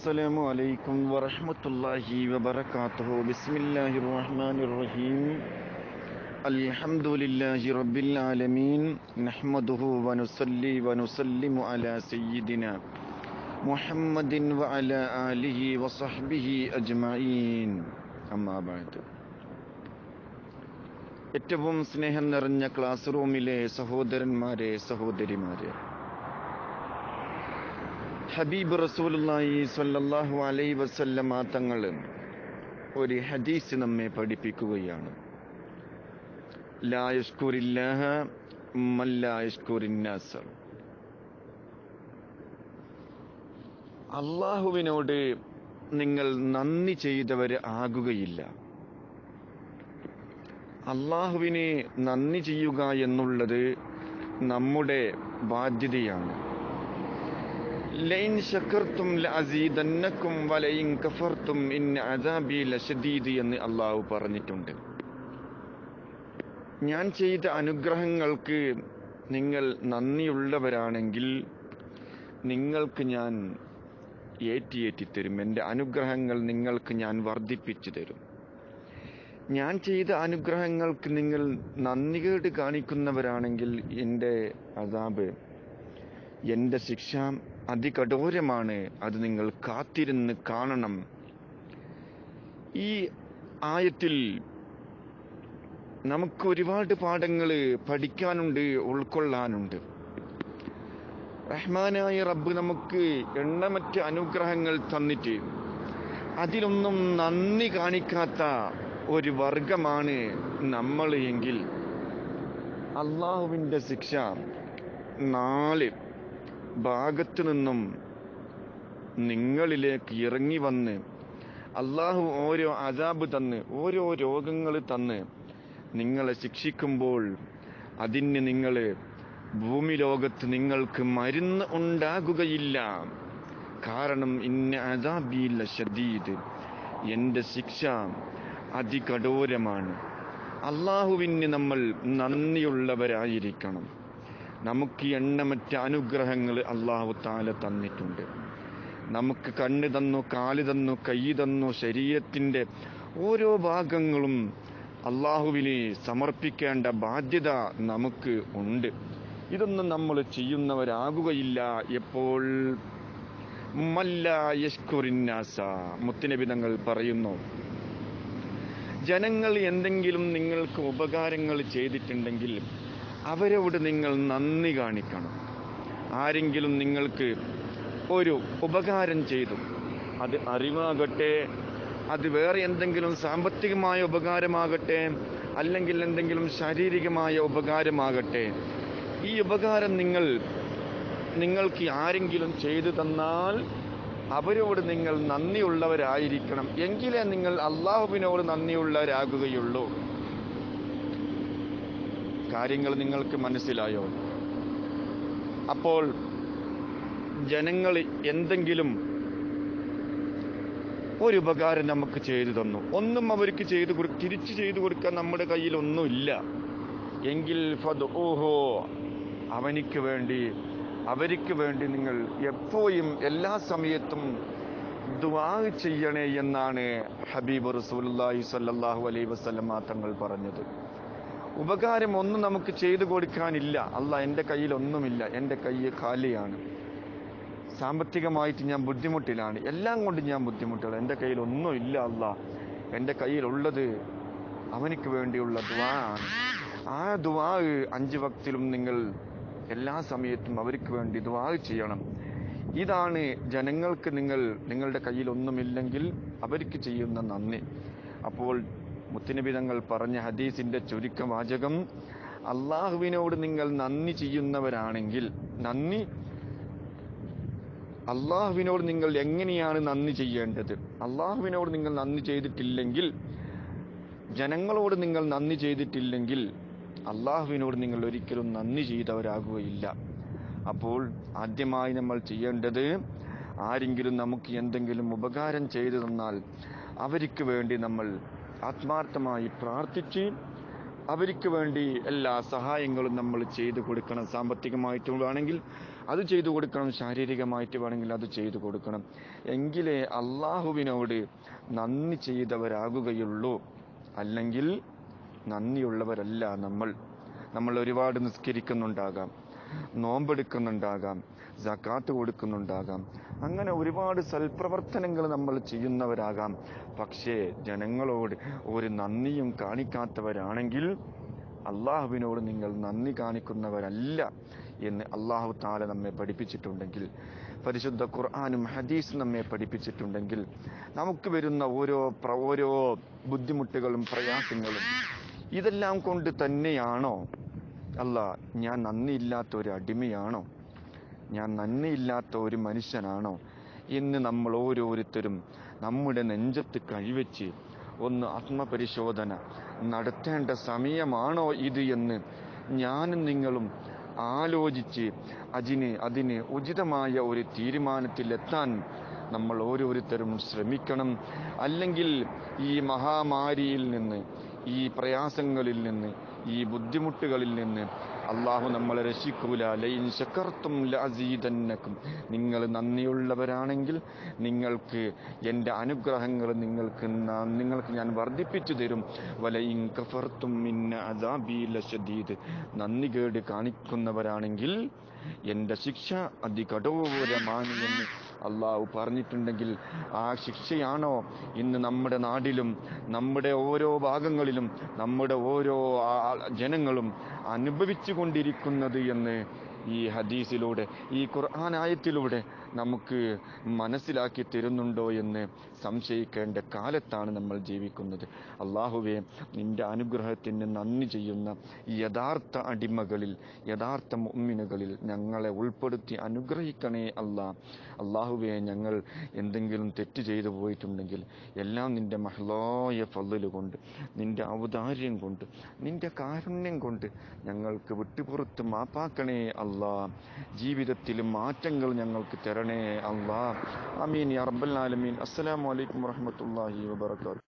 السلام عليكم ورحمة الله وبركاته بسم الله الرحمن الرحيم الحمد لله رب العالمين نحمده ونصلي ونسلم على سيدنا محمد وعلى آله وصحبه أجمعين أما بعد ഏറ്റവും സ്നേഹം നിറഞ്ഞ ക്ലാസ് റൂമിലെ സഹോദരന്മാരെ സഹോദരിമാരെ ഹബീബ് റസൂലുള്ളാഹി സ്വല്ലല്ലാഹു അലൈ വസല്ലമ തങ്ങൾ ഒരു ഹദീസ് നമ്മെ പഠിപ്പിക്കുകയാണ്. അള്ളാഹുവിനോട് നിങ്ങൾ നന്ദി ചെയ്തവർ ആകുകയില്ല. അള്ളാഹുവിനെ നന്ദി ചെയ്യുക എന്നുള്ളത് നമ്മുടെ ബാധ്യതയാണ്. ലൈൻ ശക്കർത്തും ലഅസീദന്നക്കും വലയിൻ കഫർത്തും ഇൻ അദാബി ലശദീദ് എന്ന് അള്ളാഹു പറഞ്ഞിട്ടുണ്ട്. ഞാൻ ചെയ്ത അനുഗ്രഹങ്ങൾക്ക് നിങ്ങൾ നന്ദിയുള്ളവരാണെങ്കിൽ നിങ്ങൾക്ക് ഞാൻ ഏറ്റിയേറ്റി തരും എന്റെ അനുഗ്രഹങ്ങൾ നിങ്ങൾക്ക് ഞാൻ വർദ്ധിപ്പിച്ചു തരും. ഞാൻ ചെയ്ത അനുഗ്രഹങ്ങൾക്ക് നിങ്ങൾ നന്ദികേട് കാണിക്കുന്നവരാണെങ്കിൽ എന്റെ അതാബ് എന്റെ ശിക്ഷ അതികഠോരമാണ് അത് നിങ്ങൾ കാത്തിരുന്ന് കാണണം. ഈ ആയത്തിൽ നമുക്ക് ഒരുപാട് പാഠങ്ങൾ പഠിക്കാനുണ്ട് ഉൾക്കൊള്ളാനുണ്ട്. റഹ്മാനായ റബ്ബ് നമുക്ക് എണ്ണമറ്റ അനുഗ്രഹങ്ങൾ തന്നിട്ട് അതിലൊന്നും നന്ദി കാണിക്കാത്ത ഒരു വർഗമാണ് നമ്മൾ എങ്കിൽ അള്ളാഹുവിന്റെ ശിക്ഷ നാല്. ഭാഗത്തു നിന്നും നിങ്ങളിലേക്ക് ഇറങ്ങി വന്ന് അള്ളാഹു ഓരോ അജാബ് തന്ന് ഓരോ രോഗങ്ങൾ തന്ന് നിങ്ങളെ ശിക്ഷിക്കുമ്പോൾ അതിന് നിങ്ങൾ ഭൂമി ലോകത്ത് നിങ്ങൾക്ക് മരുന്ന് ഉണ്ടാകുകയില്ല. കാരണം ഇന്ന അജാബിയില്ല ഷദീദ് എന്റെ ശിക്ഷ അതികഠോരമാണ്. അള്ളാഹുവിന് നമ്മൾ നന്ദിയുള്ളവരായിരിക്കണം. നമുക്ക് എണ്ണമറ്റ അനുഗ്രഹങ്ങൾ അള്ളാഹു താല തന്നിട്ടുണ്ട്. നമുക്ക് കണ്ണ് തന്നു കാൽ തന്നു കൈ തന്നു ശരീരത്തിന്റെ ഓരോ ഭാഗങ്ങളും അള്ളാഹുവിനെ സമർപ്പിക്കേണ്ട ബാധ്യത നമുക്ക് ഉണ്ട്. ഇതൊന്നും നമ്മൾ ചെയ്യുന്നവരാകുകയില്ല. എപ്പോൾ? മല്ല യഷ്കുറിന്നാസ. മുത്തുനബി തങ്ങൾ പറയുന്നു ജനങ്ങൾ എന്തെങ്കിലും നിങ്ങൾക്ക് ഉപകാരങ്ങൾ ചെയ്തിട്ടുണ്ടെങ്കിൽ അവരോട് നിങ്ങൾ നന്ദി കാണിക്കണം? ആരെങ്കിലും നിങ്ങൾക്ക് ഒരു ഉപകാരം ചെയ്തു. അത് അറിവാകട്ടെ. അത് വേറെ എന്തെങ്കിലും സാമ്പത്തികമായ ഉപകാരമാകട്ടെ അല്ലെങ്കിൽ എന്തെങ്കിലും ശാരീരികമായ ഉപകാരമാകട്ടെ. ഈ ഉപകാരം നിങ്ങൾ നിങ്ങൾക്ക് ആരെങ്കിലും ചെയ്തു തന്നാൽ അവരോട് നിങ്ങൾ നന്ദിയുള്ളവരായിരിക്കണം. എങ്കിലേ നിങ്ങൾ അള്ളാഹുവിനോട് നന്ദിയുള്ളവരാകുകയുള്ളൂ. കാര്യങ്ങൾ നിങ്ങൾക്ക് മനസ്സിലായോ? അപ്പോൾ ജനങ്ങൾ എന്തെങ്കിലും ഒരു ഉപകാരം നമുക്ക് ചെയ്തു തന്നു. ഒന്നും അവർക്ക് ചെയ്തു തിരിച്ചു ചെയ്തു കൊടുക്കാൻ നമ്മുടെ കയ്യിൽ ഒന്നുമില്ല. എങ്കിൽ ഫത് ഓഹോ അവനിക്ക് വേണ്ടി അവർക്ക് വേണ്ടി നിങ്ങൾ എപ്പോഴും എല്ലാ സമയത്തും ദുആ ചെയ്യണേ എന്നാണ് ഹബീബ് റസൂലുള്ളാഹി സ്വല്ലല്ലാഹു അലൈ വസല്ലമ തങ്ങൾ പറഞ്ഞത്. ഉപകാരം ഒന്നും നമുക്ക് ചെയ്തു കൊടുക്കാനില്ല. അല്ല എന്റെ കയ്യിൽ ഒന്നുമില്ല എന്റെ കൈ ഖാലിയാണ്. സാമ്പത്തികമായിട്ട് ഞാൻ ബുദ്ധിമുട്ടിലാണ്. എല്ലാം കൊണ്ട് ഞാൻ ബുദ്ധിമുട്ടുകൾ എന്റെ ഇല്ല അല്ല. എന്റെ കയ്യിലുള്ളത് അവനിക്ക് വേണ്ടിയുള്ള ദുആ ആണ്. ആ ദുആ അഞ്ച് വക്തിലും നിങ്ങൾ എല്ലാ സമയത്തും അവർക്ക് വേണ്ടി ദുആ ചെയ്യണം. ഇതാണ് ജനങ്ങൾക്ക് നിങ്ങൾ നിങ്ങളുടെ കയ്യിൽ ഒന്നുമില്ലെങ്കിൽ അവർക്ക് ചെയ്യുന്ന നന്ദി. അപ്പോൾ മുത്തുനബി തങ്ങൾ പറഞ്ഞ ഹദീസിന്റെ ചുരുക്കവാചകം അള്ളാഹുവിനോട് നിങ്ങൾ നന്ദി ചെയ്യുന്നവരാണെങ്കിൽ നന്ദി അള്ളാഹുവിനോട് നിങ്ങൾ എങ്ങനെയാണ് നന്ദി ചെയ്യേണ്ടത്? അള്ളാഹുവിനോട് നിങ്ങൾ നന്ദി ചെയ്തിട്ടില്ലെങ്കിൽ ജനങ്ങളോട് നിങ്ങൾ നന്ദി ചെയ്തിട്ടില്ലെങ്കിൽ അള്ളാഹുവിനോട് നിങ്ങൾ ഒരിക്കലും നന്ദി ചെയ്തവരാകുകയില്ല. അപ്പോൾ ആദ്യമായി നമ്മൾ ചെയ്യേണ്ടത് ആരെങ്കിലും നമുക്ക് എന്തെങ്കിലും ഉപകാരം ചെയ്തു തന്നാൽ അവർക്ക് വേണ്ടി നമ്മൾ ആത്മാർത്ഥമായി പ്രാർത്ഥിച്ച് അവർക്ക് വേണ്ടി എല്ലാ സഹായങ്ങളും നമ്മൾ ചെയ്തു കൊടുക്കണം. സാമ്പത്തികമായിട്ടുള്ളതാണെങ്കിൽ അത് ചെയ്തു കൊടുക്കണം. ശാരീരികമായിട്ട് വേണമെങ്കിൽ അത് ചെയ്തു കൊടുക്കണം. എങ്കിലേ അള്ളാഹുവിനോട് നന്ദി ചെയ്തവരാകുകയുള്ളൂ. അല്ലെങ്കിൽ നന്ദിയുള്ളവരല്ല നമ്മൾ. നമ്മൾ ഒരുപാട് നിസ്കരിക്കുന്നുണ്ടാകാം നോമ്പെടുക്കുന്നുണ്ടാകാം ജക്കാത്ത് കൊടുക്കുന്നുണ്ടാകാം. അങ്ങനെ ഒരുപാട് സൽപ്രവർത്തനങ്ങൾ നമ്മൾ ചെയ്യുന്നവരാകാം. പക്ഷേ ജനങ്ങളോട് ഒരു നന്ദിയും കാണിക്കാത്തവരാണെങ്കിൽ അള്ളാഹുവിനോട് നിങ്ങൾ നന്ദി കാണിക്കുന്നവരല്ല എന്ന് അള്ളാഹു താല നമ്മെ പഠിപ്പിച്ചിട്ടുണ്ടെങ്കിൽ പരിശുദ്ധ ഖുർആാനും ഹദീസും നമ്മെ പഠിപ്പിച്ചിട്ടുണ്ടെങ്കിൽ നമുക്ക് വരുന്ന ഓരോ ഓരോ ബുദ്ധിമുട്ടുകളും പ്രയാസങ്ങളും ഇതെല്ലാം കൊണ്ട് തന്നെയാണോ? അല്ല ഞാൻ നന്ദിയില്ലാത്ത ഒരു അടിമയാണോ? ഞാൻ നന്ദിയില്ലാത്ത ഒരു മനുഷ്യനാണോ എന്ന് നമ്മൾ ഓരോരുത്തരും നമ്മുടെ നെഞ്ചത്ത് കഴിവെച്ച് ഒന്ന് ആത്മപരിശോധന നടത്തേണ്ട സമയമാണോ ഇത് എന്ന് ഞാനും നിങ്ങളും ആലോചിച്ച് അതിന് അതിന് ഉചിതമായ ഒരു തീരുമാനത്തിലെത്താൻ നമ്മൾ ഓരോരുത്തരും ശ്രമിക്കണം. അല്ലെങ്കിൽ ഈ മഹാമാരിയിൽ നിന്ന് ഈ പ്രയാസങ്ങളിൽ നിന്ന് ഈ ബുദ്ധിമുട്ടുകളിൽ നിന്ന് അള്ളാഹു നമ്മളെ രക്ഷിക്കൂല. ലൈൻ ശക്കർത്തും ലഅസീദന്നക്കും. നിങ്ങൾ നന്ദിയുള്ളവരാണെങ്കിൽ നിങ്ങൾക്ക് എന്റെ അനുഗ്രഹങ്ങൾ നിങ്ങൾക്ക് നിങ്ങൾക്ക് ഞാൻ വർദ്ധിപ്പിച്ചു തരും. വലയിൻ കഫർത്തും നന്ദി കേട് കാണിക്കുന്നവരാണെങ്കിൽ എന്റെ ശിക്ഷ അതികഠോരമാണ് എന്ന് അള്ളാഹു പറഞ്ഞിട്ടുണ്ടെങ്കിൽ ആ ശിക്ഷയാണോ ഇന്ന് നമ്മുടെ നാടിലും നമ്മുടെ ഓരോ ഭാഗങ്ങളിലും നമ്മുടെ ഓരോ ജനങ്ങളും അനുഭവിച്ചു കൊണ്ടിരിക്കുന്നത് എന്ന് ഈ ഹദീസിലൂടെ ഈ ഖുർആൻ ആയത്തിലൂടെ നമുക്ക് മനസ്സിലാക്കി തരുന്നുണ്ടോ എന്ന് സംശയിക്കേണ്ട കാലത്താണ് നമ്മൾ ജീവിക്കുന്നത്. അള്ളാഹുവെ നിന്റെ അനുഗ്രഹത്തിന് നന്ദി ചെയ്യുന്ന യഥാർത്ഥ അടിമകളിൽ യഥാർത്ഥ മുഅ്മിനുകളിൽ ഞങ്ങളെ ഉൾപ്പെടുത്തി അനുഗ്രഹിക്കണേ അല്ല അള്ളാഹുവെ ഞങ്ങൾ എന്തെങ്കിലും തെറ്റ് ചെയ്തു പോയിട്ടുണ്ടെങ്കിൽ എല്ലാം നിന്റെ മഹ്ലായ ഫضل കൊണ്ട് നിന്റെ ഔദാര്യം കൊണ്ട് നിന്റെ കാരുണ്യം കൊണ്ട് ഞങ്ങൾക്ക് വിട്ടുപുറത്ത് മാപ്പാക്കണേ അല്ലാ ജീവിതത്തിൽ മാറ്റങ്ങൾ ഞങ്ങൾക്ക് തരണേ അല്ല അമീൻ യാ റബ്ബൽ ആലമീൻ. അസ്സലാമു അലൈക്കും വറഹ്മത്തുള്ളാഹി വബറകാതുഹു.